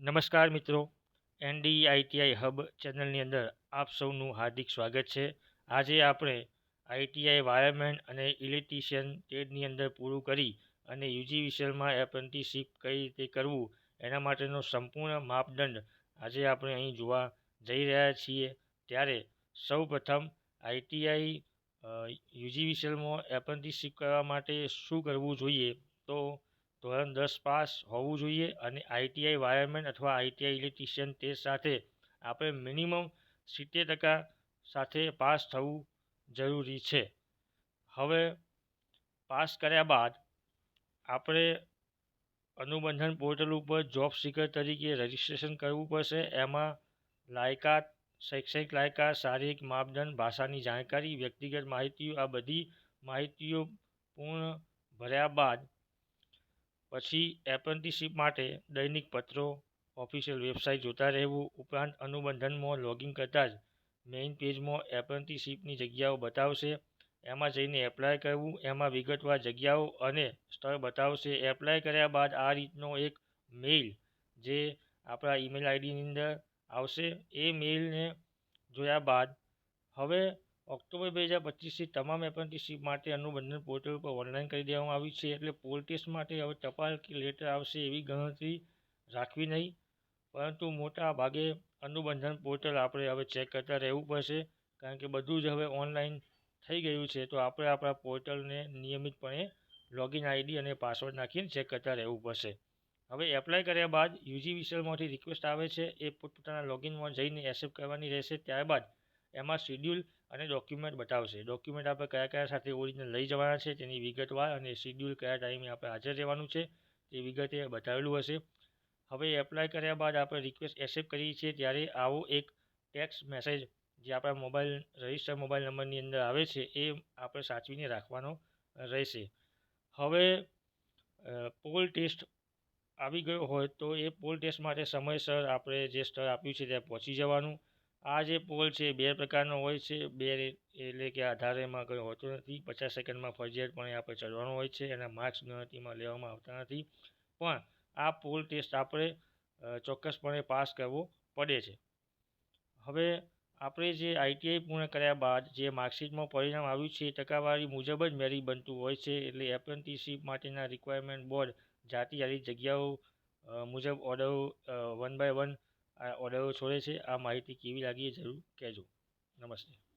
નમસ્કાર મિત્રો. ND ITI hub ચેનલની અંદર આપ સૌનું હાર્દિક સ્વાગત છે. આજે આપણે આઈટીઆઈ વાયરમેન અને ઇલેક્ટ્રિશિયન ટ્રેડની અંદર પૂરું કરી અને યુજી વિષયમાં એપ્રેન્ટિસશીપ કઈ રીતે કરવું એના માટેનો સંપૂર્ણ માપદંડ આજે આપણે અહીં જોવા જઈ રહ્યા છીએ. ત્યારે સૌ પ્રથમ આઈટીઆઈ યુજી વિષયમાં એપ્રેન્ટિસશીપ કરવા માટે શું કરવું જોઈએ? તો ધોરણ દસ પાસ હોવું જોઈએ અને આઈટીઆઈ વાયરમેન અથવા આઈટીઆઈ ઇલેક્ટ્રિશિયન તે સાથે આપણે મિનિમમ સિત્તેર ટકા સાથે પાસ થવું જરૂરી છે. હવે પાસ કર્યા બાદ આપણે અનુબંધન પોર્ટલ ઉપર જોબ સિકર તરીકે રજિસ્ટ્રેશન કરવું પડશે. એમાં લાયકાત, શૈક્ષણિક લાયકાત, શારીરિક માપદંડ, ભાષાની જાણકારી, વ્યક્તિગત માહિતીઓ આ બધી માહિતીઓ પૂર્ણ ભર્યા બાદ પછી એપ્રેન્ટિસશીપ માટે દૈનિક પત્રો, ઓફિશિયલ વેબસાઇટ જોતા રહેવું, ઉપરાંત અનુબંધનમાં લોગિન કરતાં જ મેઇન પેજમાં એપ્રેન્ટિસશીપની જગ્યાઓ બતાવશે. એમાં જઈને એપ્લાય કરવું, એમાં વિગતવાર જગ્યાઓ અને સ્થળ બતાવશે. એપ્લાય કર્યા બાદ આ રીતનો એક મેઇલ જે આપણા ઈમેલ આઈડીની અંદર આવશે. એ મેઇલને જોયા બાદ હવે ઓક્ટોબર બે હજાર પચીસથી તમામ એપ્રેન્ટિસશીપ માટે અનુબંધન પોર્ટલ પર ઓનલાઈન કરી દેવામાં આવ્યું છે એટલે પોલ ટેસ્ટ માટે હવે ટપાલ કે લેટર આવશે એવી ગણતરી રાખવી નહીં. પરંતુ મોટા ભાગે અનુબંધન પોર્ટલ આપણે હવે ચેક કરતા રહેવું પડશે, કારણ કે બધું જ હવે ઓનલાઈન થઈ ગયું છે. તો આપણે આપણા પોર્ટલને નિયમિતપણે લોગિન આઈડી અને પાસવર્ડ નાખીને ચેક કરતા રહેવું પડશે. હવે એપ્લાય કર્યા બાદ યુજી વિસલમાંથી રિક્વેસ્ટ આવે છે. એ પોતપોતાના લોગિનમાં જઈને એક્સેપ્ટ કરવાની રહેશે. ત્યારબાદ એમાં શિડ્યુલ અને ડોક્યુમેન્ટ બતાવશે. ડોક્યુમેન્ટ આપણે કયા કયા સાથે ઓરિજિનલ લઈ જવાના છે, તેની વિગતવાર અને શિડ્યુલ કયા ટાઈમે આપણે હાજર રહેવાનું છે, તે વિગતે બતાવેલું હશે. હવે એપ્લાય કર્યા બાદ આપણે રિક્વેસ્ટ એક્સેપ્ટ કરીએ છીએ, ત્યારે આવો એક ટેક્સ મેસેજ જે આપણા મોબાઈલ રજિસ્ટર મોબાઈલ નંબરની અંદર આવે છે, એ આપણે સાચવીને રાખવાનો રહેશે. હવે પોલ ટેસ્ટ આવી ગયો હોય તો એ પોલ ટેસ્ટ માટે સમયસર આપણે જે સ્થળ આપ્યું છે ત્યાં પહોંચી જવાનું. આ જે પોલ છે, બે પ્રકારનો હોય છે. બે એટલે કે આધારે એમાં કંઈ હોતો નથી. પચાસ સેકન્ડમાં ફરજિયાતપણે આપણે ચડવાનું હોય છે. એના માર્ક્સ ગણતરીમાં લેવામાં આવતા નથી. પણ આ પોલ ટેસ્ટ આપણે ચોક્કસપણે પાસ કરવો પડે છે. હવે આપણે જે આઈટીઆઈ પૂર્ણ કર્યા બાદ જે માર્કશીટમાં પરિણામ આવ્યું છે ટકાવારી મુજબ જ મેરિટ બનતું હોય છે. એટલે એપ્રેન્ટિસશીપ માટેના રિક્વાયરમેન્ટ બોર્ડ જાતિ જાતિ જગ્યાઓ મુજબ ઓર્ડરો વન બાય વન આ ઓર્ડરો છોડે છે. આ માહિતી કેવી લાગી એ જરૂર કહેજો. નમસ્તે.